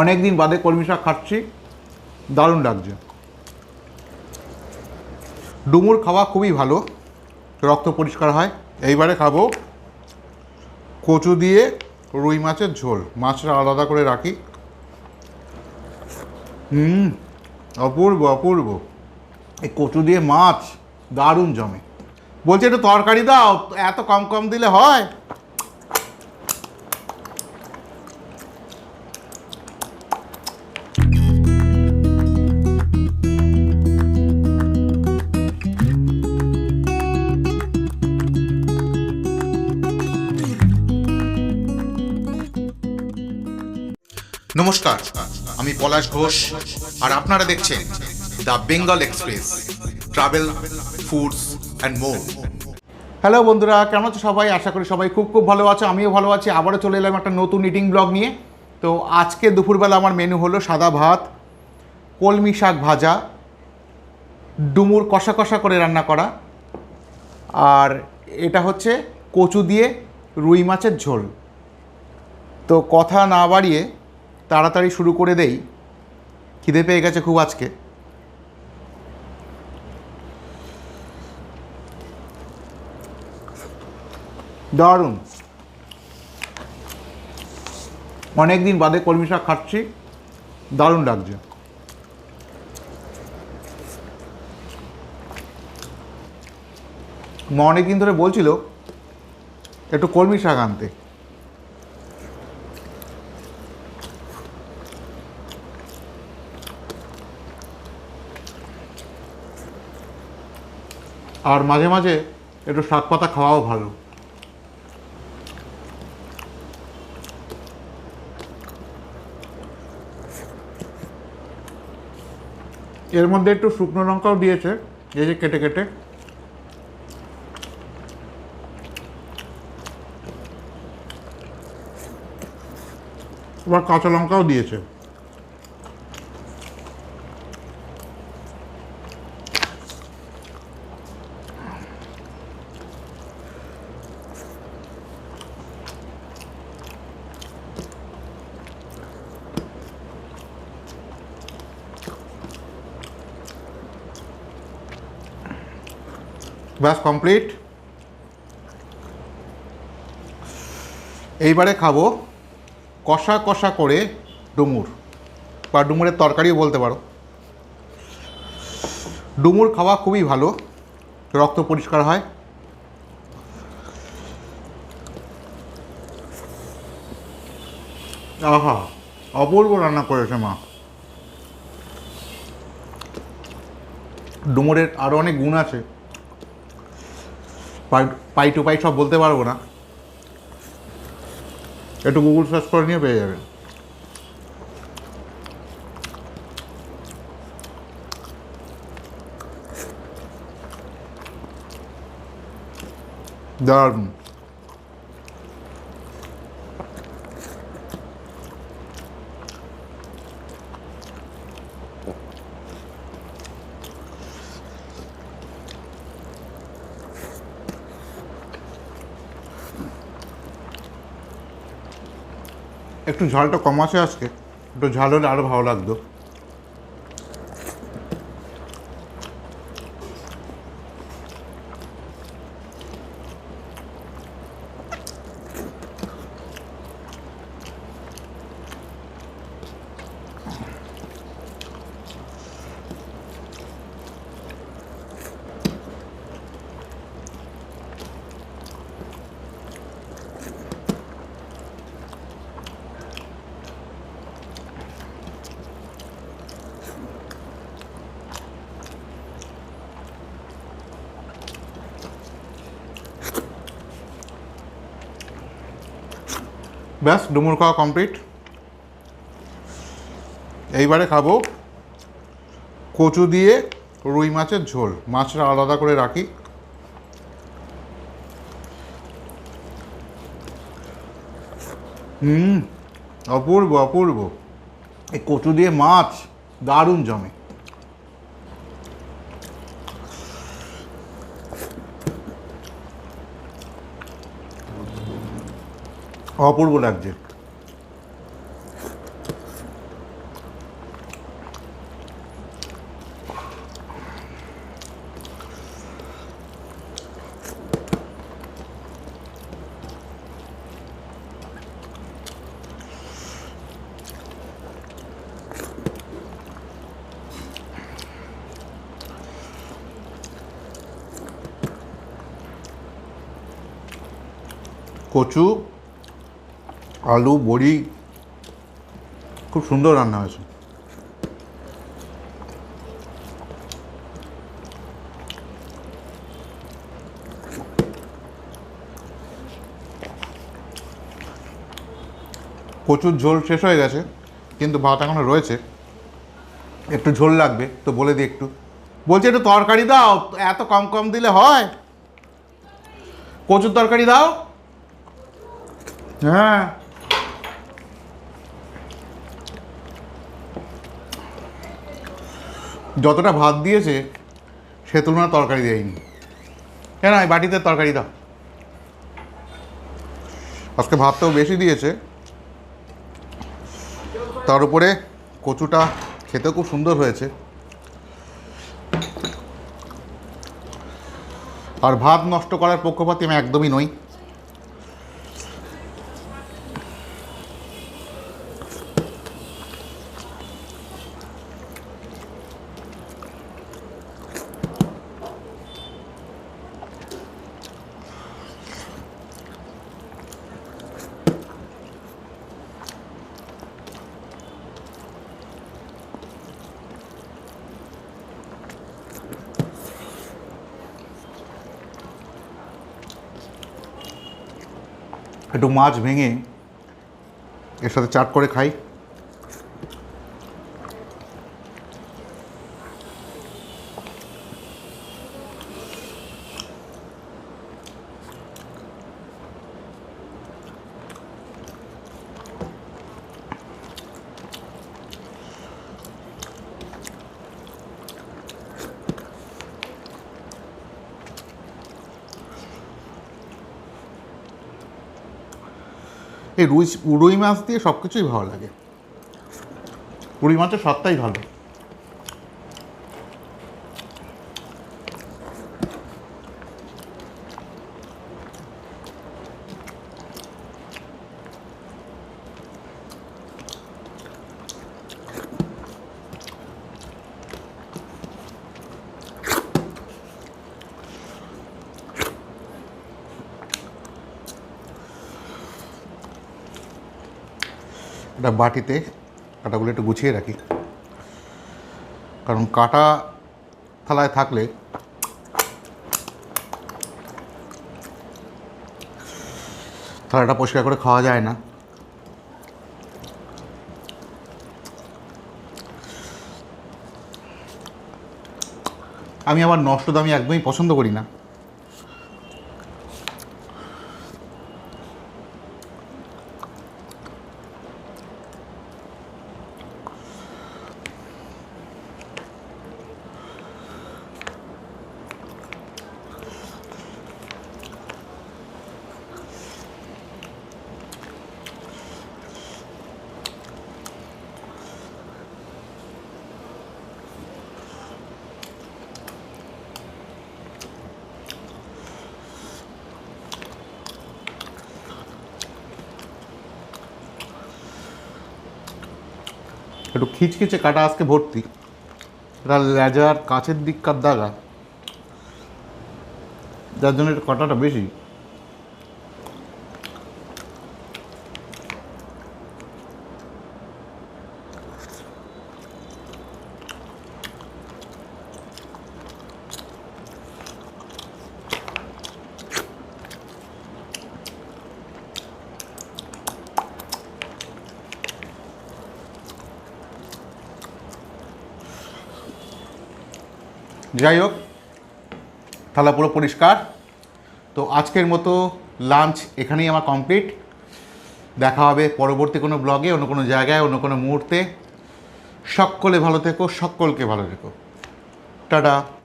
অনেক দিন বাদে কলমি শাক খাচ্ছি। দারুণ লাগছে। ডুমুর খাওয়া খুবই ভালো। রক্ত পরিষ্কার হয়। এইবারে খাব কচু দিয়ে রুই মাছের ঝোল। মাছটা আলাদা করে রাখি। হুম, অপূর্ব অপূর্ব। এই কচু দিয়ে মাছ দারুণ জমে। বলছি একটু তরকারি দাও, এত কম কম দিলে হয়? নমস্কার, আমি পলাশ ঘোষ, আর আপনারা দেখছেন the Bengal express, travel, foods and more hello বন্ধুরা, কেমন আছো সবাই? আশা করি সবাই খুব খুব ভালো আছো, আমিও ভালো আছি। আবারও চলে এলাম একটা নতুন ইটিং ব্লগ নিয়ে। তো আজকে দুপুরবেলা আমার মেনু হলো সাদা ভাত, কলমি শাক ভাজা, ডুমুর কষা কষা করে রান্না করা, আর এটা হচ্ছে কচু দিয়ে রুই মাছের ঝোল। তো কথা না বাড়িয়ে তাড়াতাড়ি শুরু করে দেই। খিদে পেয়ে গেছে খুব আজকে। দারুণ। অনেক দিন বাদে কলমি শাক খাচ্ছি। দারুণ লাগছে। মা অনেক দিন ধরে বলছিল, একটু কলমি শাক আনতে। আর মাঝে মাঝে একটু শাক পাতা খাওয়াও ভালো। এর মধ্যে একটু শুকনো লঙ্কাও দিয়েছে, এই যে কেটে কেটে। এবার কাঁচা লঙ্কাও দিয়েছে। ব্যাস কমপ্লিট এইবারে খাব কষা কষা করে ডুমুর, বা ডুমুরের তরকারিও বলতে পারো। ডুমুর খাওয়া খুবই ভালো, রক্ত পরিষ্কার হয়। আহা, অপূর্ব রান্না করেছে মা। ডুমুরের আরও অনেক গুণ আছে। পাই টু পাই সব বলতে পারব না। একটু গুগল সার্চ করে নিয়ে পেয়ে যাবেন। দারুণ। একটু ঝালটা কম আছে আজকে একটু ঝাল হলে আরও ভালো লাগতো। ব্যাস ডুমুর খাওয়া কমপ্লিট এইবারে খাব কচু দিয়ে রুই মাছের ঝোল। মাছটা আলাদা করে রাখি। হুম, অপূর্ব অপূর্ব। এই কচু দিয়ে মাছ দারুণ জমে। অপূর্ব লাগছে কচু আলু, বড়ি, খুব সুন্দর রান্না হয়েছে। কচুর ঝোল শেষ হয়ে গেছে, কিন্তু ভাত এখনও রয়েছে। একটু ঝোল লাগবে, তো বলে দিই একটু। বলছি, একটু তরকারি দাও, এত কম কম দিলে হয়? কচুর তরকারি দাও। হ্যাঁ। যতটা ভাত দিয়েছে, সে তুলনায় তরকারি দেয়নি। কেন? এই বাটিতে তরকারি দাও। আজকে ভাতটাও বেশি দিয়েছে। তার উপরে কচুটা খেতে খুব সুন্দর হয়েছে। আর ভাত নষ্ট করার পক্ষপাতি আমি একদমই নই। একটু মাছ ভেঙে এর সাথে চাট করে খাই। এই রুই রুই মাছ দিয়ে সব কিছুই ভালো লাগে। রুই মাছের স্বাদটাই ভালো। একটা বাটিতে কাটাগুলো একটু গুছিয়ে রাখি। কারণ কাটা থালায় থাকলে থালাটা পরিষ্কার করে খাওয়া যায় না। আমি আবার নষ্ট দামি একদমই পছন্দ করি না। একটু খিচখিচে কাটা আজকে ভর্তি। এটা লেজার কাছের দিককার দাগা। যার জন্য একটু কাটাটা বেশি। যাই হোক থালা পুরো পরিষ্কার। তো আজকের মতো লাঞ্চ এখানেই আমার কমপ্লিট দেখা হবে পরবর্তী কোনো ব্লগে অন্য কোনো জায়গায়, অন্য কোনো মুহূর্তে। সকলে ভালো থেকো, সকলকে ভালো থেকো। টাটা।